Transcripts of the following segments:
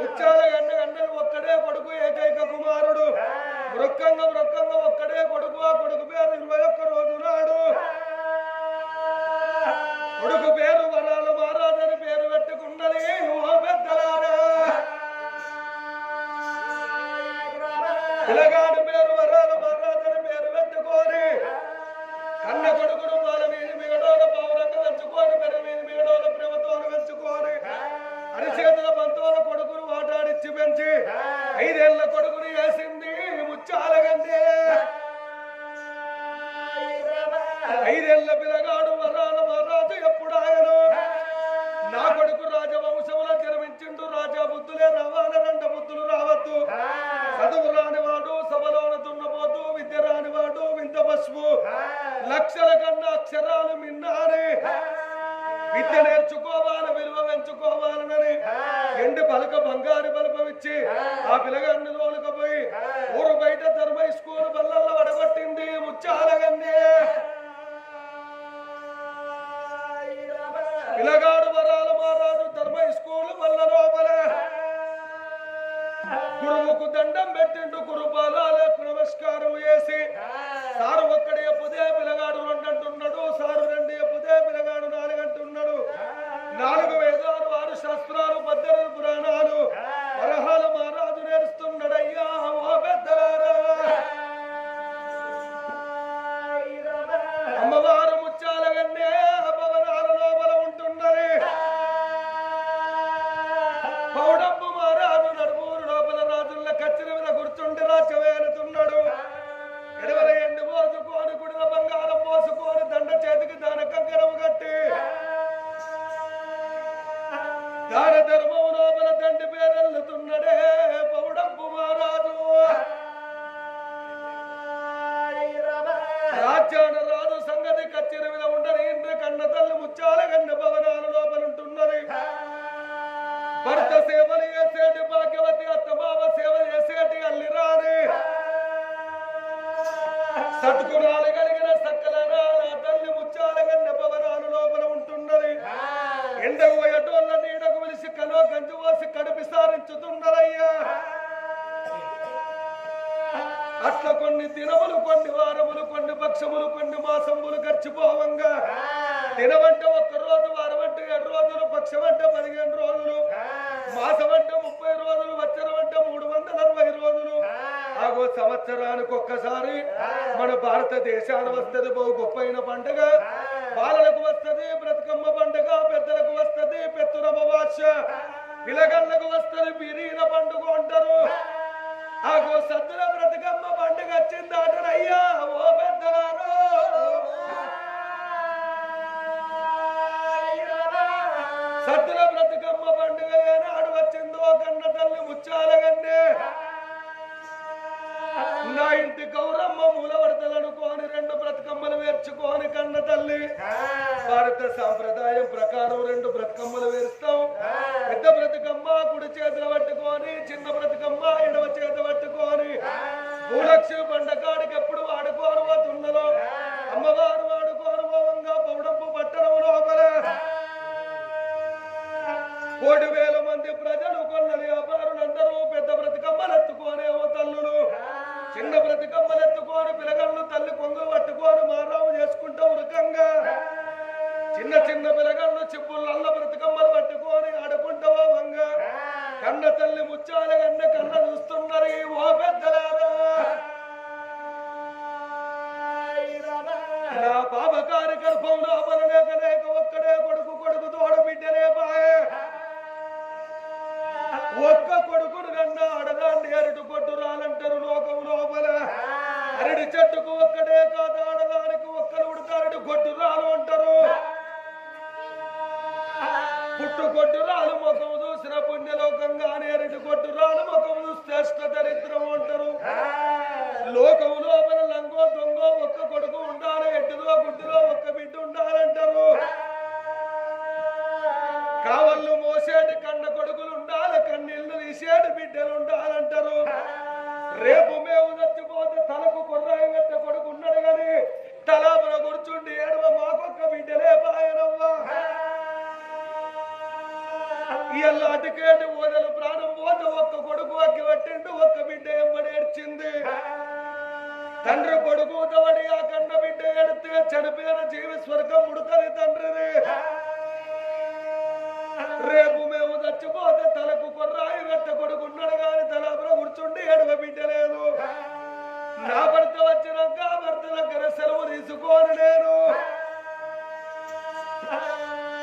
ముచ్చాలగన్న గన్నని ఒక్కడే కొడుకు ఏకైక కుమారుడు. మృక్కంగా మృక్కంగా ఒక్కడే కొడుకు. ఆ కొడుకు పేరు ఇరవై ఒక్క ఐదేళ్ళ పిల్లగాడు వరాల మహారాజు ఎప్పుడు ఆయను నా కొడుకు రాజవంశంలో జన్మించిండు రాజా బుద్ధులే రావాలి రెండు బుద్ధులు రావద్దు. చదువు రానివాడు సభలోన దున్నపోతూ విద్య రానివాడు వింత పసుపు లక్షల కన్నా అక్షరాలు మిన్నాని విద్య నేర్చుకోవాలి విలువ పెంచుకోవాలనని ఎండి పలక బంగారు బలపమిచ్చి ఆ పిల్లగాడిని లోలుకపోయి ఊరు బయట ధర్మ గురువుకు దండం పెట్టిండు గురుపాలకు నమస్కారం చేసి సారు ఒక్కడి ఎప్పుదే పిల్లగాడు రెండంటున్నాడు సారు రెండు ఎప్పుదే పిల్లగాడు నాలుగంటున్నాడు. నాలుగు వేదాలు ఆరు శాస్త్రాలు పద్దెనిమిది పురాణాలు దాన ధర్మం లోపల దండి పేరెల్లుతున్నడే పౌడమ్మ మహారాజు. రాజ్యాన రాజు సంగతి కచ్చిన మీద ఉండని ఇంద్ర కన్న తల్లి ముచ్చాల కన్న భవనాల లోపల ఉంటున్నది భర్త సేవలు చేసేటి భాగ్యవతి అత్తమామ సేవ చేసేటి అల్లిరాని సద్గుణాలు కలిగిన సకల రాల తల్లి ముచ్చాల కన్న భవనాల లోపల ఉంటున్నది. ఎండకు పోయేటోళ్ళ కలో గంజు కడిపి సారించుతున్నదయ్యా అట్లా కొన్ని దినములు కొన్ని వారములు కొన్ని పక్షములు కొన్ని మాసములు గడిచిపోవంగా. దినమంటే ఒక్క రోజు వారం అంటే ఏడు రోజులు పక్షం అంటే పదిహేను రోజులు మాసం అంటే ముప్పై రోజులు వచ్చరం అంటే మూడు వందల అరవై రోజులు. ఆగో సంవత్సరానికి ఒక్కసారి మన భారతదేశాన వస్తుంది బహు గొప్పైన పండుగ. బాలలకు వస్తది బ్రతుకమ్మ పండుగ పెద్దలకు వస్తది పెత్తురమ్మ వాచ. పిలగళ్ళకు వస్తారు బిరీన పండుగ అంటారు. ఆగో సద్దుల బ్రతుకమ్మ పండుగ వచ్చింది అయ్యా ఓ పెద్దలారో. సద్దుల బ్రతుకమ్మ పండుగ ఏనాడు వచ్చిందో కన్న తల్లి ముచ్చాలగండి నా ఇంటి గౌరమ్మ మూలవర్తలనుకోని రెండు బ్రతుకమ్మలు వేర్చుకోని కన్న తల్లి. భారత సాంప్రదాయం ప్రకారం రెండు బ్రతుకమ్మలు వేరుస్తాం. పెద్ద బ్రతుకమ్మ కుడి చేతులు పట్టుకొని చిన్న బ్రతుకమ్మ ఎడవ చేత పట్టుకొని భూలక్ష్మి పండకాడికి ఎప్పుడు వాడుకోను పోతున్నదో అమ్మవారు పోవంగా పౌడప్పు పట్టణం లోపల. కోటి వేల చిన్న బ్రతికమ్మలెత్తుకోని పిలగళ్ళు తల్లి కొంగు పట్టుకొని మారావు చేసుకుంటూ ఉరకంగా చిన్న చిన్న పిలగళ్ళు చిప్పులల్ల బ్రతికమ్మలు పట్టుకొని ఆడుకుంటావా వంగ. కన్న తల్లి ముచ్చాల కన్న కన్న చూస్తున్నారు ఈ ఓ పెద్దల బిడ్డలు ఉండాలంటారు. రేపు మేము చచ్చిపోతే తలకు కుర్రాయి పెట్ట కొడుకు ఉన్నాడు గాని తలాపున కూర్చుండి ఏడవ మాకొక్క బిడ్డలే బాయనవ్వా ఇవాళ అటుకేటి ఓదల ప్రాణం పోతే ఒక్క కొడుకు అక్కి పట్టిండు ఒక్క బిడ్డ ఎంబడి ఏడ్చింది. తండ్రి కొడుకు తవడి ఆ కన్న బిడ్డ ఏడితే చనిపోయిన జీవి స్వర్గం ముడుతుంది తండ్రిని. రేపు చచ్చిపోతే తలకు కొర్రాయి వెట్ట కొడుకు ఉన్నాడు కానీ తలాపున కూర్చుండి ఎడవ బిడ్డలేదు నా భర్త వచ్చినాక భర్త దగ్గర సెలవు తీసుకోను నేను.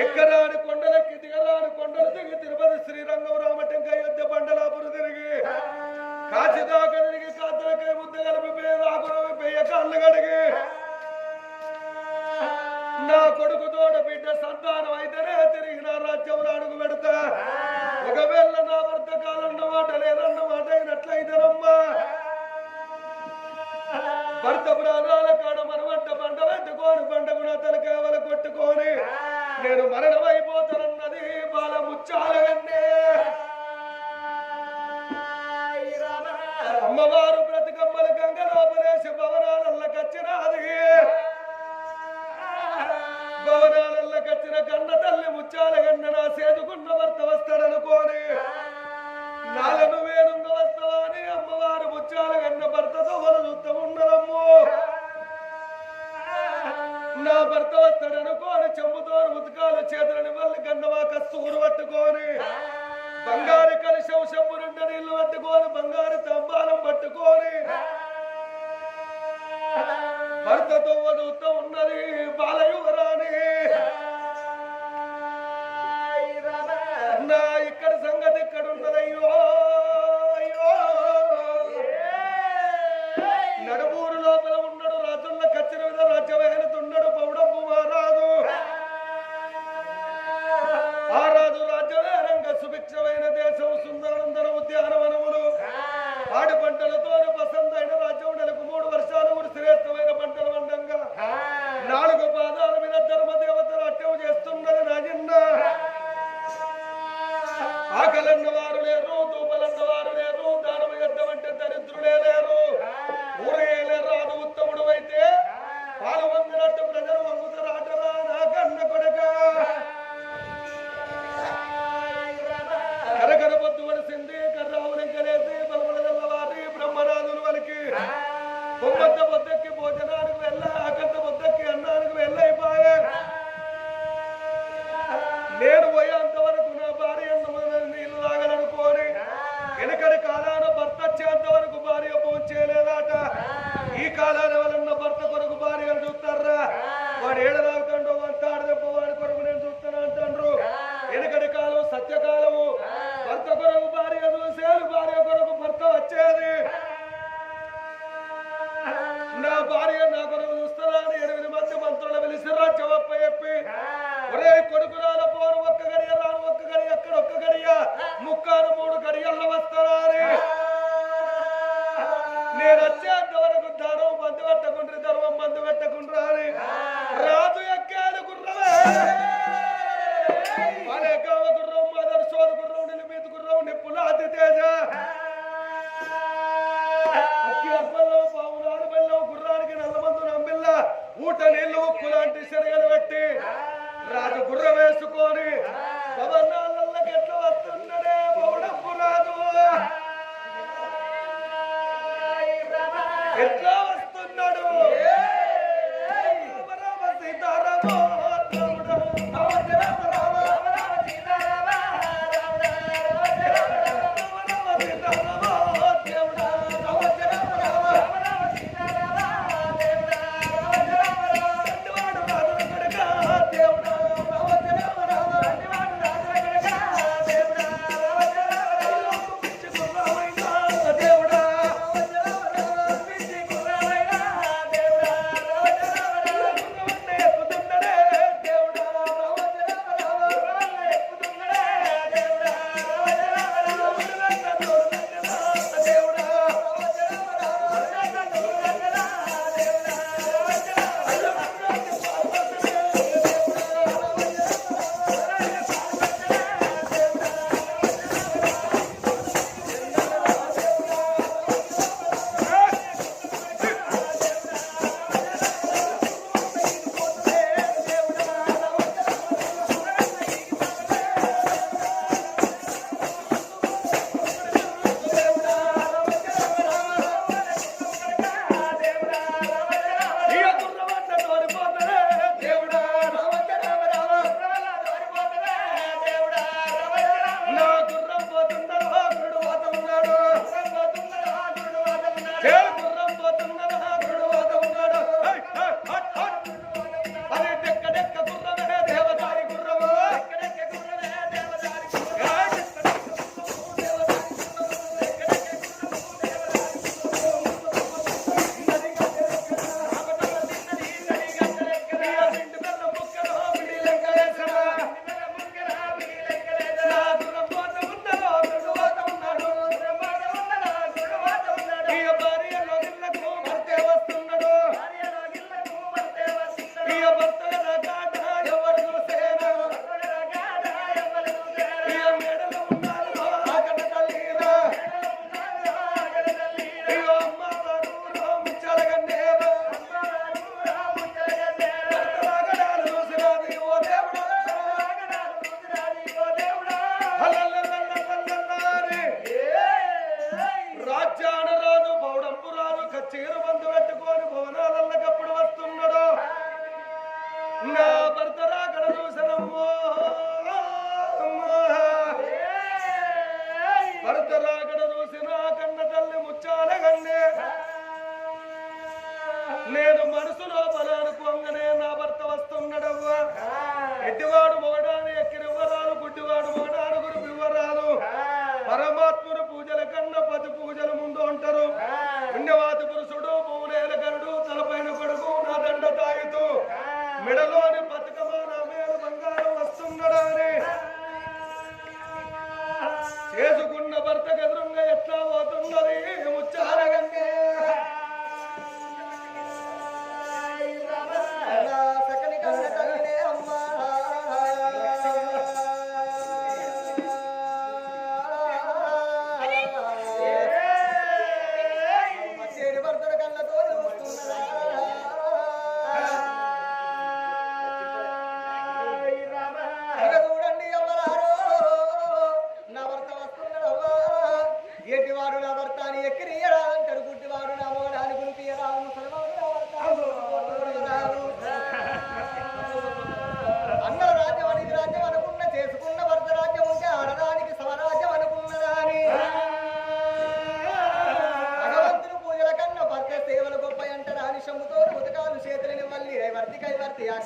ఎక్కరాని కొండలకి దిగరాని కొండలు దిగి తిరుపతి శ్రీరంగం రామటంక యుద్ధ బండలాపురు తిరిగి కాశీదాకా తిరిగి కాతలకై ముద్ద కలిపి పేదాకురవి పెయ్య కళ్ళు కడిగి నా కొడుకు తోడ బిడ్డ సంతానం అమ్మవారు బ్రతికమ్మల గంగలోపదేశ భవనాలల్ల కచ్చినాది భవనాలల్ల కచ్చిన కన్న తల్లి ముచ్చాలగన్న నా సేదుకున్న భర్త వస్తాడనుకోని. నాలను వేరుంగ వస్తావా అని అమ్మవారు ముచ్చాలగన్న భర్తతో వల చూస్తూ ఉన్నదమ్మో. నా భర్త వస్తాడనుకోని చెంబుతో ఉతకాలు చేతులని వల్ల గంధమా కస్తూరు పట్టుకొని. బంగారు కలిశం పట్టుకొని బంగారు తంబాలం పట్టుకొని. భర్తతో వదులుతూ ఉన్నది బాలయువరాణి. నా ఇక్కడ సంగతి ఇక్కడ ఒరే కొడుకురాల పోరు ఒక్క గడియ రాను ఒక్క గడియ అక్కడ ఒక్క గడియ? ముక్కారు మూడు గడియల్లో వస్తారా నేను వచ్చేంత వరకు ధనం మందు పెట్టకుండ్రి ధర్మం మందు పెట్టకుండ్రా అని రాజు ఎక్కాడు గుర్రమే కావ గుర్రం మదర్ సోరు గుర్రం నిలిమీత గుర్రం తేజ. గుర్రానికి నల్లమందు నమ్మిల్ల. ఊట నీళ్ళు ఉప్పు లాంటి శనగలు పెట్టి. రాజు గుర్ర వేసుకొని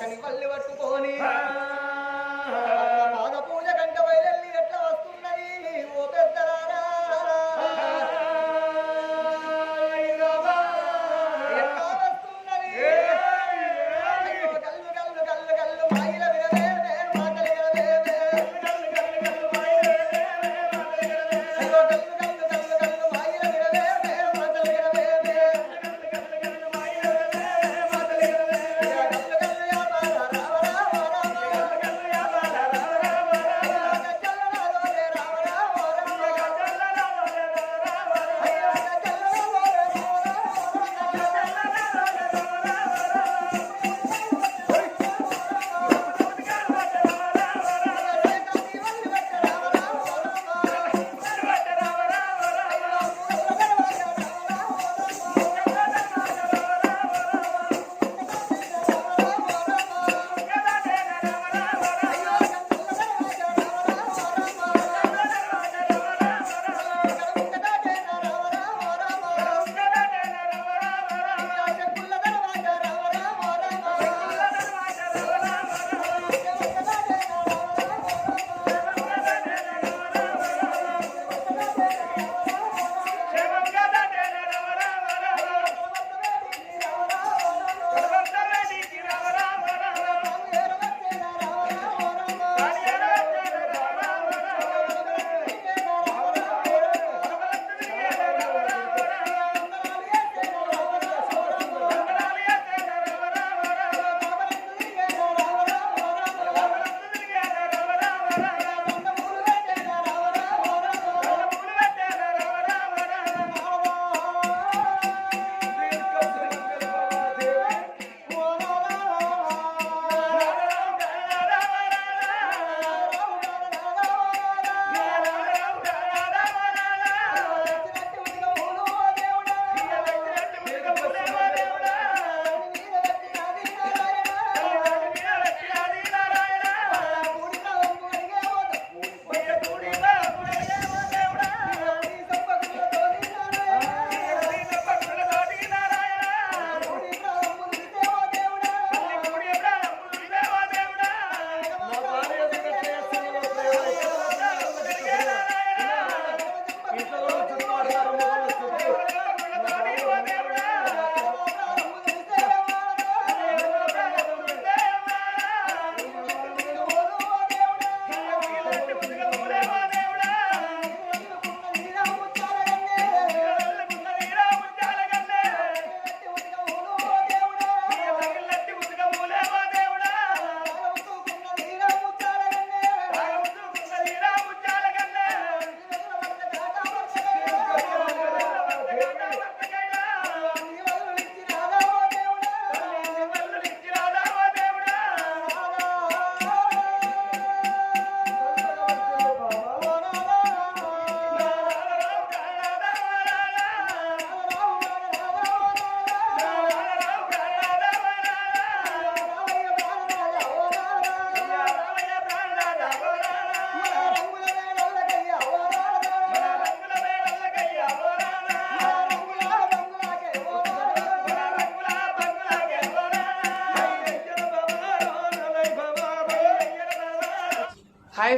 చక్కని పల్లె పట్టుకొని